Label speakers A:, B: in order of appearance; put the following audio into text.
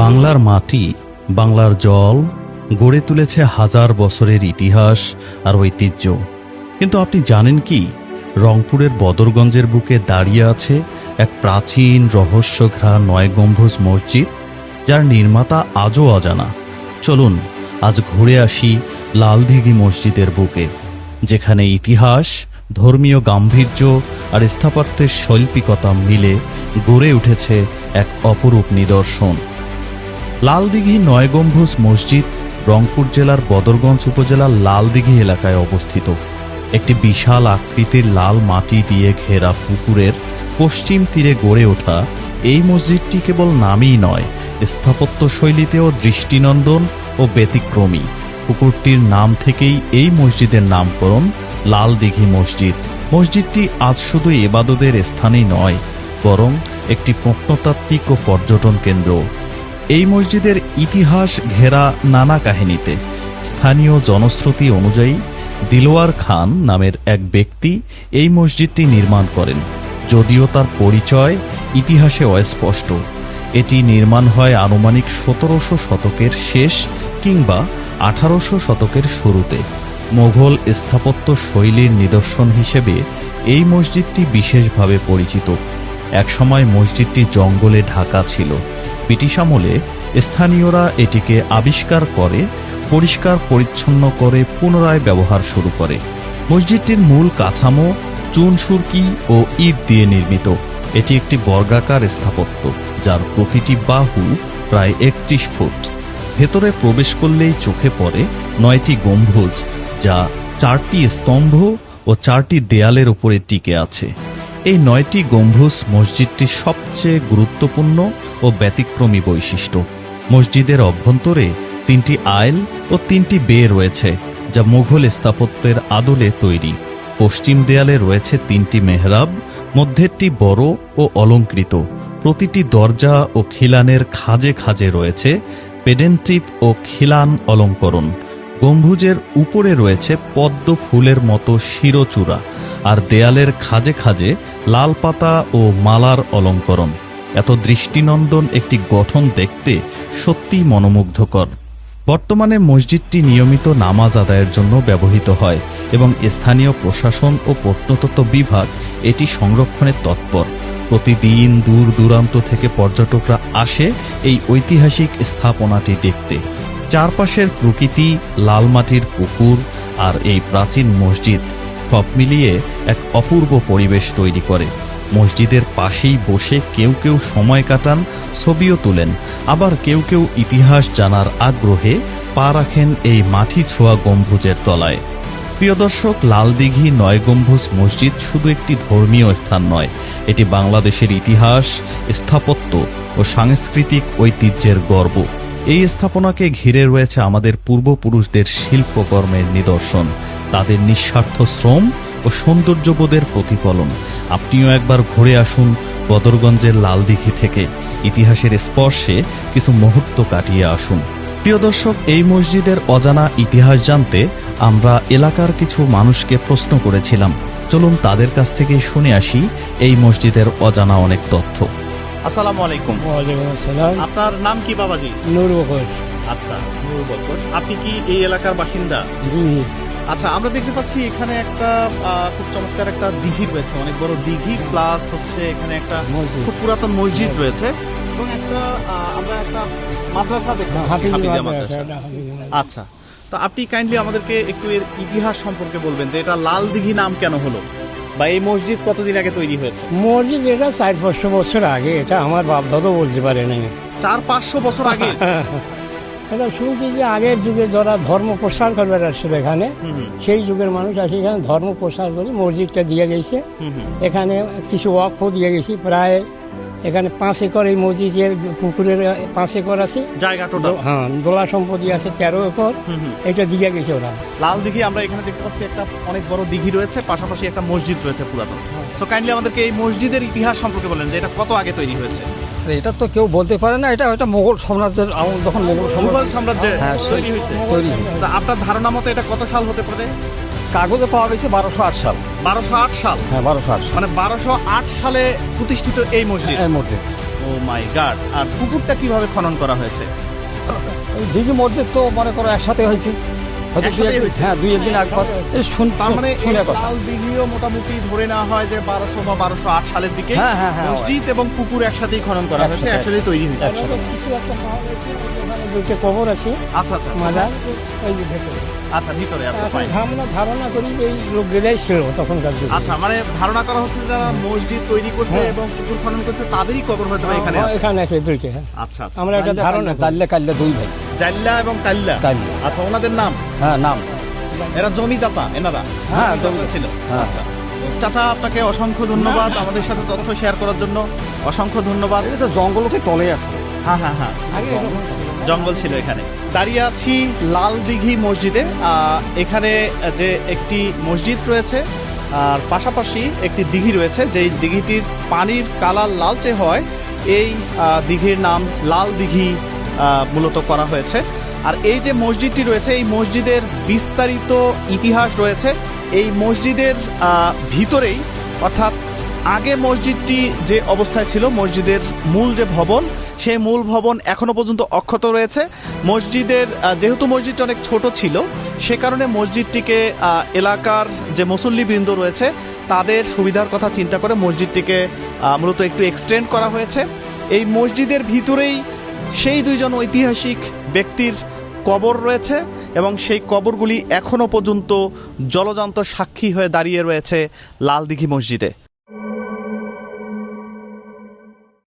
A: বাংলার মাটি, বাংলার জল গড়ে তুলেছে হাজার বছরের ইতিহাস আর ঐতিহ্য। কিন্তু আপনি জানেন কি? রংপুরের বদরগঞ্জের বুকে দাঁড়িয়ে আছে এক প্রাচীন রহস্যঘ্রা নয় গম্বুজ মসজিদ, যার নির্মাতা আজও অজানা। চলুন, আজ ঘুরে আসি লালদিঘি মসজিদের বুকে, যেখানে ইতিহাস, ধর্মীয় গাম্ভীর্য আর স্থাপত্যের শৈল্পিকতা মিলে গড়ে উঠেছে এক অপরূপ নিদর্শন। লালদিঘি নয় গম্বুজ মসজিদ রংপুর জেলার বদরগঞ্জ উপজেলার লালদিঘি এলাকায় অবস্থিত। একটি বিশাল আকৃতির লাল মাটি দিয়ে ঘেরা পুকুরের পশ্চিম তীরে গড়ে ওঠা এই মসজিদটি কেবল নামই নয় স্থাপত্য শৈলীতেও দৃষ্টিনন্দন ও ব্যতিক্রমী। পুকুরটির নাম থেকেই এই মসজিদের নামকরণ লাল দিঘি মসজিদ। মসজিদটি আজ শুধু এবাদতের স্থানেই নয়, বরং একটি প্রত্নতাত্ত্বিক ও পর্যটন কেন্দ্র। এই মসজিদের ইতিহাস ঘেরা নানা কাহিনীতে। স্থানীয় জনশ্রুতি অনুযায়ী দিলোয়ার খান নামের এক ব্যক্তি এই মসজিদটি নির্মাণ করেন। যদিও তার পরিচয় ইতিহাসে অস্পষ্ট। এটি নির্মাণ হয় আনুমানিক সতেরোশো শতকের শেষ কিংবা আঠারোশো শতকের শুরুতে। মোঘল স্থাপত্য শৈলীর নিদর্শন হিসেবে এই মসজিদটি বিশেষভাবে পরিচিত। একসময় মসজিদটি জঙ্গলে ঢাকা ছিল। ব্রিটিশ আমলে স্থানীয়রা এটিকে আবিষ্কার করে, পরিষ্কার পরিচ্ছন্ন করে পুনরায় ব্যবহার শুরু করে। মসজিদটির মূল কাঠামো চুন সুরকি ও ইট দিয়ে নির্মিত। এটি একটি বর্গাকার স্থাপত্য, যার প্রতিটি বাহু প্রায় একত্রিশ ফুট। ভেতরে প্রবেশ করলেই চোখে পড়ে নয়টি গম্বুজ, যা চারটি স্তম্ভ ও চারটি দেয়ালের উপরে টিকে আছে। এই নয়টি গম্বুজ মসজিদটির সবচেয়ে গুরুত্বপূর্ণ ও ব্যতিক্রমী বৈশিষ্ট্য। মসজিদের অভ্যন্তরে তিনটি আইল ও তিনটি বে রয়েছে, যা মুঘল স্থাপত্যের আদলে তৈরি। পশ্চিম দেয়ালে রয়েছে তিনটি মেহরাব মধ্যেরটি বড় ও অলঙ্কৃত। প্রতিটি দরজা ও খিলানের খাজে খাজে রয়েছে পেডেন্টিভ ও খিলান অলঙ্করণ। গম্বুজের উপরে রয়েছে পদ্ম ফুলের মতো শিরোচূড়া আর দেয়ালের খাজে খাজে লাল পাতা ও মালার অলঙ্করণ। এত দৃষ্টিনন্দন একটি গঠন দেখতে সত্যিই মনোমুগ্ধকর। বর্তমানে মসজিদটি নিয়মিত নামাজ আদায়ের জন্য ব্যবহৃত হয় এবং স্থানীয় প্রশাসন ও প্রত্নতত্ত্ব বিভাগ এটি সংরক্ষণে তৎপর। প্রতিদিন দূর দূরান্ত থেকে পর্যটকরা আসে এই ঐতিহাসিক স্থাপনাটি দেখতে। চারপাশের প্রকৃতি, লাল মাটির পুকুর আর এই প্রাচীন মসজিদ সব মিলিয়ে এক অপূর্ব পরিবেশ তৈরি করে। মসজিদের পাশেই বসে কেউ কেউ সময় কাটান, ছবিও তোলেন। আবার কেউ কেউ ইতিহাস জানার আগ্রহে পা রাখেন এই মাটি ছোঁয়া গম্বুজের তলায়। প্রিয় দর্শক, লালদিঘি নয় গম্বুজ মসজিদ শুধু একটি ধর্মীয় স্থান নয়, এটি বাংলাদেশের ইতিহাস, স্থাপত্য ও সাংস্কৃতিক ঐতিহ্যের গর্ব। এই স্থাপনাকে ঘিরে রয়েছে আমাদের পূর্বপুরুষদের শিল্পকর্মের নিদর্শন, তাদের নিঃস্বার্থ শ্রম ও সৌন্দর্যবোধের প্রতিফলন। আপনিও একবার ঘুরে আসুন বদরগঞ্জের লালদিঘি থেকে। ইতিহাসের স্পর্শে কিছু মুহূর্ত কাটিয়ে আসুন। প্রিয় দর্শক, এই মসজিদের অজানা ইতিহাস জানতে আমরা এলাকার কিছু মানুষকে প্রশ্ন করেছিলাম। চলুন তাদের কাছ থেকে শুনে আসি এই মসজিদের অজানা অনেক তথ্য। আসসালামু আলাইকুম।
B: ওয়ালাইকুম আসসালাম।
A: আপনার নাম কি বাবাজি?
B: নূর বকর।
A: আচ্ছা বকর। আপনি কি এই এলাকার বাসিন্দা?
B: জি।
A: আচ্ছা আমরা দেখতে পাচ্ছি এখানে একটা খুব চমৎকার একটা দিঘি রয়েছে অনেক বড় দিঘি প্লাস হচ্ছে এখানে একটা খুব পুরাতন মসজিদ রয়েছে এবং একটা আমরা একটা মাদ্রাসা দেখতে
B: মাদ্রাসা।
A: আচ্ছা তো আপনি কাইন্ডলি আমাদেরকে একটু এর ইতিহাস সম্পর্কে বলবেন যে এটা লাল দিঘি নাম কেন হলো? বা এই মসজিদ কতদিন আগে তৈরি হয়েছে?
B: মসজিদ এটা চার পাঁচশো বছর আগে এটা আমার বাপ দাদা বলতে পারে নাই।
A: চার পাঁচশো বছর আগে?
B: এটা শুনছি যে আগের যুগে যারা ধর্ম প্রসার করবার আসছিল এখানে সেই যুগের মানুষ আসে এখানে ধর্ম প্রসার করে মসজিদটা দিয়ে গেছে। এখানে কিছু ওয়াকফও দিয়ে গেছি প্রায় এখানে পাঁচ একর এই মসজিদের পুকুরের পাঁচ একর আছে।
A: জায়গা টোটাল?
B: হ্যাঁ দোলা সম্পত্তি আছে তেরো একর। এটা দিয়ে গেছে ওরা।
A: লাল দিঘি আমরা এখানে দেখতে পাচ্ছি একটা অনেক বড় দিঘি রয়েছে পাশাপাশি একটা মসজিদ রয়েছে পুরাতন। সো কাইন্ডলি আমাদেরকে এই মসজিদের ইতিহাস সম্পর্কে বলেন যে এটা কত আগে তৈরি হয়েছে।
C: এটা তো কেউ বলতে পারে না এটা ওটা মোগল সাম্রাজ্যের যখন মোগল সাম্রাজ্য
A: তৈরি হয়েছে।
C: তৈরি হয়েছে।
A: আপনার ধারণা মতো এটা কত সাল হতে পারে?
C: কাগজে পাওয়া গেছে বারোশো আট সাল।
A: বারোশো আট সাল?
C: হ্যাঁ বারোশো আট
A: মানে বারোশো আট সালে প্রতিষ্ঠিত এই মসজিদ?
C: এই মসজিদ।
A: ও
D: মাই গাড। আর পুকুরটা কীভাবে খনন করা হয়েছে?
C: দিঘি মসজিদ তো মনে করো একসাথে হয়েছে। হয়তো? হ্যাঁ দুই একদিন আগ পাশ এই
D: মানে
C: শুনে কথা।
D: লাল দিঘিও মোটামুটি ধরে নেওয়া হয় যে বারোশো বা বারোশো আট সালের দিকে
C: হ্যাঁ, হ্যাঁ, হ্যাঁ,
D: মসজিদ এবং পুকুর একসাথেই খনন করা হয়েছে একসাথেই তৈরি হয়েছে।
B: দুইটা কবর আছে
D: আচ্ছা আচ্ছা।
B: মাদার ওই যে ভেতরে।
D: আচ্ছা ভিতরে আচ্ছা।
B: ধারণা ধারণা করি এই লোকগুলাই ছিল তখনকার যুগে।
D: আচ্ছা মানে ধারণা করা হচ্ছে যারা মসজিদ তৈরি করছে। এবং পুকুর খনন করছে তাদেরই কবর হয়তো এখানে আছে।
B: এখানে আছে দুইটা
D: আচ্ছা আচ্ছা।
B: আমরা একটা ধারণা।
C: চাললে কাললে দুই ভাই।
D: জাল্লা এবং কাল্লা
C: কাল্লা।
D: আচ্ছা ওনাদের নাম?
C: হ্যাঁ নাম।
D: এরা জমিদাতা এনারা?
C: হ্যাঁ,
D: জমিদাতা ছিল
C: হ্যাঁ।
D: আচ্ছা। চাচা আপনাকে অসংখ্য ধন্যবাদ আমাদের সাথে তথ্য শেয়ার করার জন্য। অসংখ্য ধন্যবাদ।
C: এটা তো জঙ্গলতে তলে আছে।
D: হ্যাঁ হ্যাঁ হ্যাঁ।
B: আগে
D: জঙ্গল ছিল এখানে। দাঁড়িয়ে আছি লাল দিঘি মসজিদে। এখানে যে একটি মসজিদ রয়েছে আর পাশাপাশি একটি দিঘি রয়েছে যেই দিঘিটির পানির কালার লালচে হয়। এই দিঘির নাম লাল দিঘি মূলত করা হয়েছে। আর এই যে মসজিদটি রয়েছে, এই মসজিদের বিস্তারিত ইতিহাস রয়েছে। এই মসজিদের ভিতরেই, অর্থাৎ আগে মসজিদটি যে অবস্থায় ছিল, মসজিদের মূল যে ভবন, সেই মূল ভবন এখনও পর্যন্ত অক্ষত রয়েছে। মসজিদের যেহেতু মসজিদটা অনেক ছোট ছিল, সে কারণে মসজিদটিকে এলাকার যে মুসল্লিবৃন্দ রয়েছে, তাদের সুবিধার কথা চিন্তা করে মসজিদটিকে মূলত একটু এক্সটেন্ড করা হয়েছে। এই মসজিদের ভিতরেই সেই দুইজন ঐতিহাসিক ব্যক্তির কবর রয়েছে এবং সেই কবরগুলি এখনও পর্যন্ত জলজান্ত সাক্ষী হয়ে দাঁড়িয়ে রয়েছে লালদিঘি মসজিদে।